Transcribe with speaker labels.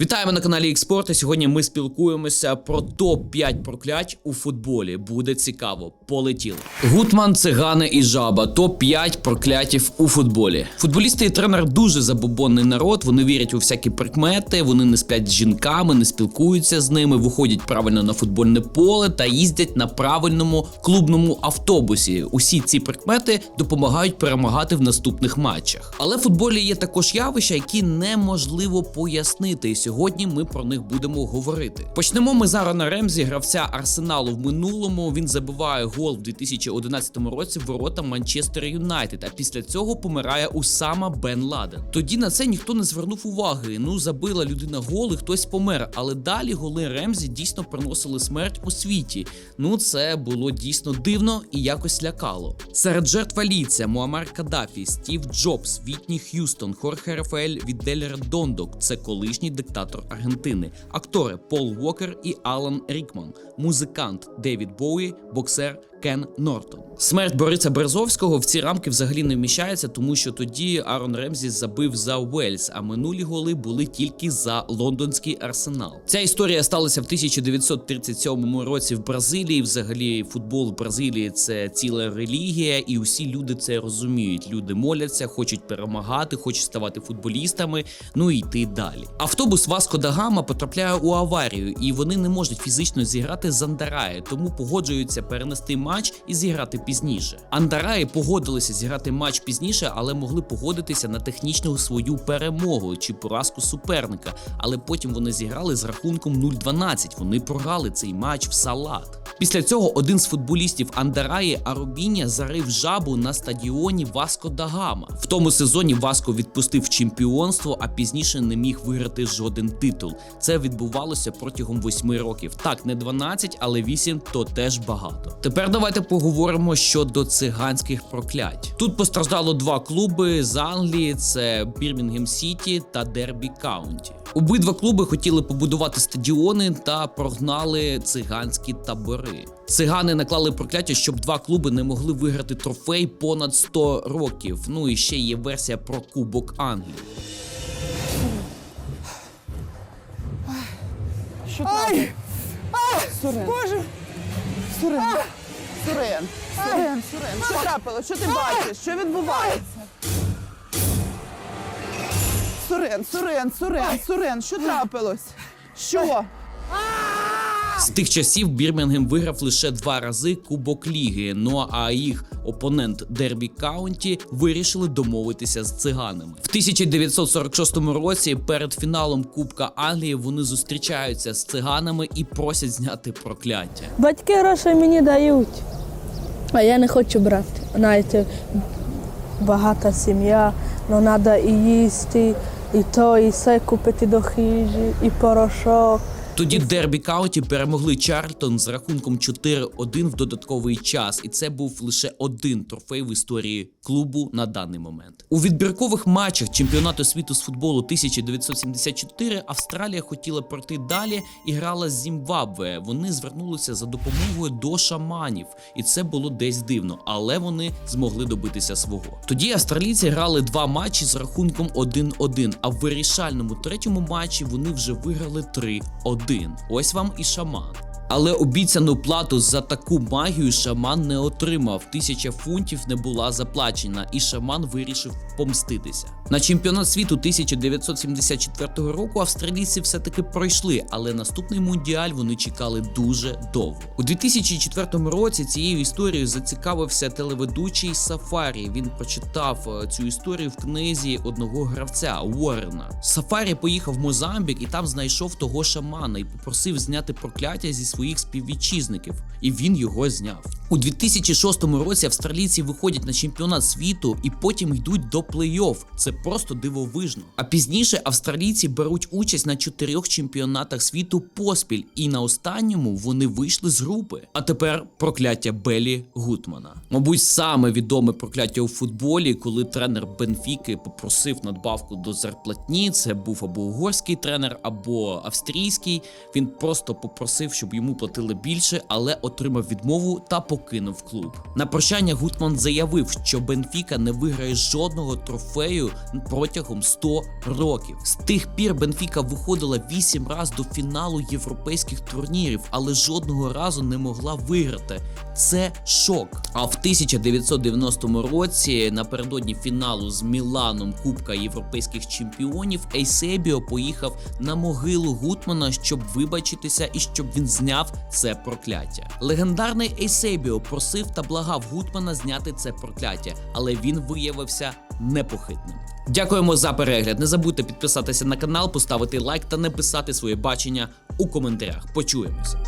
Speaker 1: Вітаємо на каналі Експорт. Сьогодні ми спілкуємося про топ-5 проклять у футболі. Буде цікаво. Полетіли. Гутман, цигани і жаба. Топ-5 проклятів у футболі. Футболісти і тренер дуже забобонний народ. Вони вірять у всякі прикмети. Вони не сплять з жінками, не спілкуються з ними, виходять правильно на футбольне поле та їздять на правильному клубному автобусі. Усі ці прикмети допомагають перемагати в наступних матчах. Але в футболі є також явища, які неможливо пояснити. Сьогодні ми про них будемо говорити. Почнемо ми з Арона Ремзі, гравця Арсеналу в минулому. Він забиває гол в 2011 році в ворота Манчестер Юнайтед. А після цього помирає Усама Бен Ладен. Тоді на це ніхто не звернув уваги. Ну забила людина гол, і хтось помер. Але далі голи Ремзі дійсно приносили смерть у світі. Ну це було дійсно дивно і якось лякало. Серед жертв валійця Муамар Каддафі, Стів Джобс, Вітні Х'юстон, Хорхе Рафаель Віддель Редондо – це колишній диктатор Аргентини, актори Пол Уокер і Алан Рікман, музикант Девід Боуї, боксер Кен Нортон. Смерть Бориса Березовського в ці рамки взагалі не вміщається, тому що тоді Арон Ремзі забив за Уельс, а минулі голи були тільки за лондонський арсенал. Ця історія сталася в 1937 році в Бразилії. Взагалі, футбол в Бразилії це ціла релігія, і усі люди це розуміють. Люди моляться, хочуть перемагати, хочуть ставати футболістами, ну і йти далі. Автобус Васко да Гама потрапляє у аварію, і вони не можуть фізично зіграти з Андараї, тому погоджуються перенести матч і зіграти пізніше. Андараї погодилися зіграти матч пізніше, але могли погодитися на технічну свою перемогу чи поразку суперника. Але потім вони зіграли з рахунком 0-12. Вони програли цей матч в салат. Після цього один з футболістів Андараї Арубіня зарив жабу на стадіоні Васко да Гама. В тому сезоні Васко відпустив чемпіонство, а пізніше не міг виграти жоден титул. Це відбувалося протягом восьми років. Так, не 12, але 8 – то теж багато. Тепер давайте поговоримо щодо циганських проклять. Тут постраждало два клуби з Англії: це Бірмінгем Сіті та Дербі Каунті. Обидва клуби хотіли побудувати стадіони та прогнали циганські табори. Цигани наклали прокляття, щоб два клуби не могли виграти трофей понад 100 років. Ну і ще є версія про Кубок Англії.
Speaker 2: Що Ай! Сурен. Боже! Сурен. Сурен. Сурен, Сурен. Що трапило? Що ти бачиш? Що відбувається? Сурен, Сурен, Сурен, Сурен, що трапилось? Що?
Speaker 1: З тих часів Бірмінгем виграв лише два рази Кубок Ліги. Ну а їх опонент Дербі Каунті вирішили домовитися з циганами. В 1946 році перед фіналом Кубка Англії вони зустрічаються з циганами і просять зняти прокляття.
Speaker 3: Батьки гроші мені дають, а я не хочу брати. Знаєте, багата сім'я, але треба і їсти, i to i sve kupiti do hiži i porošok
Speaker 1: Тоді Дербі Каунті перемогли Чарльтон з рахунком 4-1 в додатковий час, і це був лише один трофей в історії клубу на даний момент. У відбіркових матчах чемпіонату світу з футболу 1974 Австралія хотіла пройти далі і грала з Зімбабве. Вони звернулися за допомогою до шаманів, і це було десь дивно, але вони змогли добитися свого. Тоді австралійці грали два матчі з рахунком 1-1, а в вирішальному третьому матчі вони вже виграли 3-1. Ось вам і шаман. Але обіцяну плату за таку магію шаман не отримав. Тисяча фунтів не була заплачена, і шаман вирішив помститися. На чемпіонат світу 1974 року австралійці все-таки пройшли, але наступний мундіаль вони чекали дуже довго. У 2004 році цією історією зацікавився телеведучий Сафарі. Він прочитав е, цю історію в книзі одного гравця Уоррена. Сафарі поїхав в Мозамбік і там знайшов того шамана і попросив зняти прокляття зі своїх співвітчизників, і він його зняв. У 2006 році австралійці виходять на чемпіонат світу і потім йдуть до плей-офф. Це просто дивовижно. А пізніше австралійці беруть участь на чотирьох чемпіонатах світу поспіль, і на останньому вони вийшли з групи. А тепер прокляття Белі Гутмана. Мабуть, саме відоме прокляття у футболі, коли тренер Бенфіки попросив надбавку до зарплатні. Це був або угорський тренер, або австрійський. Він просто попросив, щоб йому платили більше, але отримав відмову та покинув клуб. На прощання Гутман заявив, що Бенфіка не виграє жодного трофею протягом 100 років. З тих пір Бенфіка виходила 8 разів до фіналу європейських турнірів, але жодного разу не могла виграти. Це шок. А в 1990 році, напередодні фіналу з Міланом Кубка європейських чемпіонів, Ейсебіо поїхав на могилу Гутмана, щоб вибачитися і щоб він зняв це прокляття. Легендарний Ейсебіо просив та благав Гутмана зняти це прокляття, але він виявився непохитним. Дякуємо за перегляд. Не забудьте підписатися на канал, поставити лайк та написати своє бачення у коментарях. Почуємося.